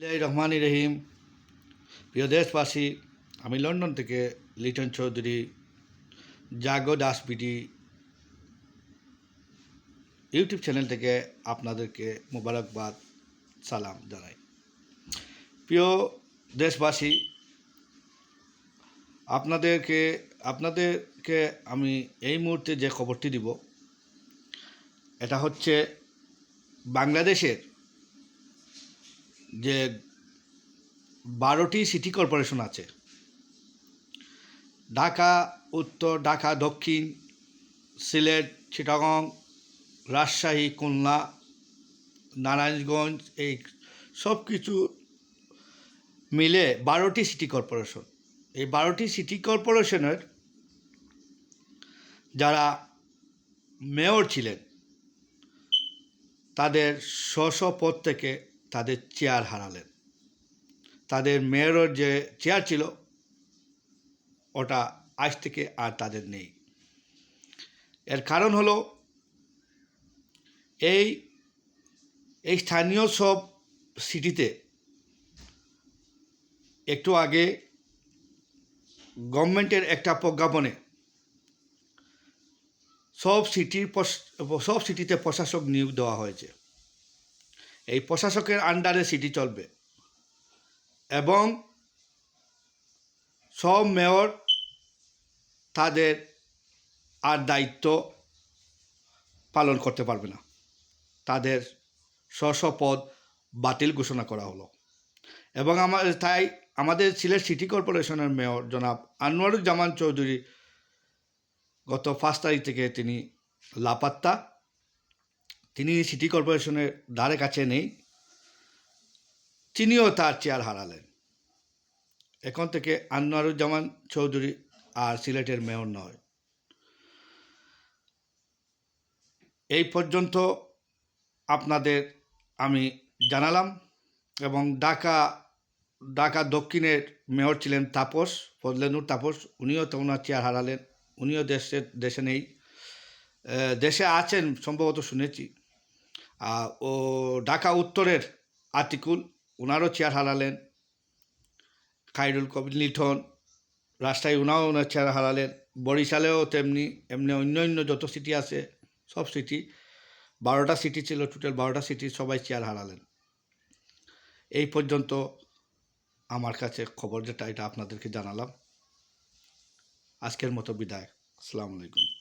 রহমান রহিম প্রিয় দেশবাসী, আমি লন্ডন থেকে Liton Chowdhury, Jago Das BD YouTube channel থেকে আপনাদেরকে মোবারকবাদ, সালাম জানাই। প্রিয় দেশবাসী, আপনাদেরকে আপনাদেরকে আমি এই মুহূর্তে যে খবরটি দিব, এটা হচ্ছে বাংলাদেশের যে বারোটি সিটি কর্পোরেশন আছে। ঢাকা, উত্তর, ঢাকা, দক্ষিণ, সিলেট, চিটাগং, রাজশাহী, খুলনা, নারায়ণগঞ্জ, এই সব কিছু মিলে বারোটি সিটি কর্পোরেশন এই বারোটি সিটি কর্পোরেশনের যারা মেয়র ছিলেন, তাদের স্ব পদ থেকে তাদের চেয়ার হারালেন। তাদের মেয়রের যে চেয়ার ছিল, ওটা আজ থেকে আর তাদের নেই। এর কারণ হলো, এই এই স্থানীয় সব সিটিতে একটু আগে গভর্নমেন্টের একটা প্রজ্ঞাপনে সব সিটির সব সিটিতে প্রশাসক নিয়োগ দেওয়া হয়েছে। এই প্রশাসকের আন্ডারে সিটি চলবে। এবং সব মেয়র তাদের আর দায়িত্ব পালন করতে পারবে না। তাদের স্ব পদ বাতিল ঘোষণা করা হলো। এবং আমার তাই আমাদের সিলেট সিটি কর্পোরেশনের মেয়র জনাব আনোয়ারুজ্জামান চৌধুরী গত পাঁচ তারিখ থেকে তিনি লাপাত্তা তিনি সিটি কর্পোরেশনের ধারে কাছে নেই, তিনিও তার চেয়ার হারালেন। এখন থেকে আনোয়ারুজ্জামান চৌধুরী আর সিলেটের মেয়র নয়। এই পর্যন্ত আপনাদের আমি জানালাম এবং ঢাকা ঢাকা দক্ষিণের মেয়র ছিলেন তাপস, ফজলেনুর তাপস। উনিও তো ওনার চেয়ার হারালেন, উনিও দেশে দেশে নেই। দেশে আছেন, সম্ভবত শুনেছি। ও ঢাকা উত্তরের আতিকুল ওনারও চেয়ার হারালেন। খাইরুল কবির লিঠন রাস্তায় উনাও ওনার চেয়ার হারালেন। বরিশালেও তেমনি, এমনি অন্য অন্য যত সিটি আছে, সব সিটি, বারোটা সিটি ছিল টোটাল, বারোটা সিটি সবাই চেয়ার হারালেন। এই পর্যন্ত আমার কাছে খবর যেটা, এটা আপনাদেরকে জানালাম। আজকের মতো বিদায়। আসসালামু আলাইকুম।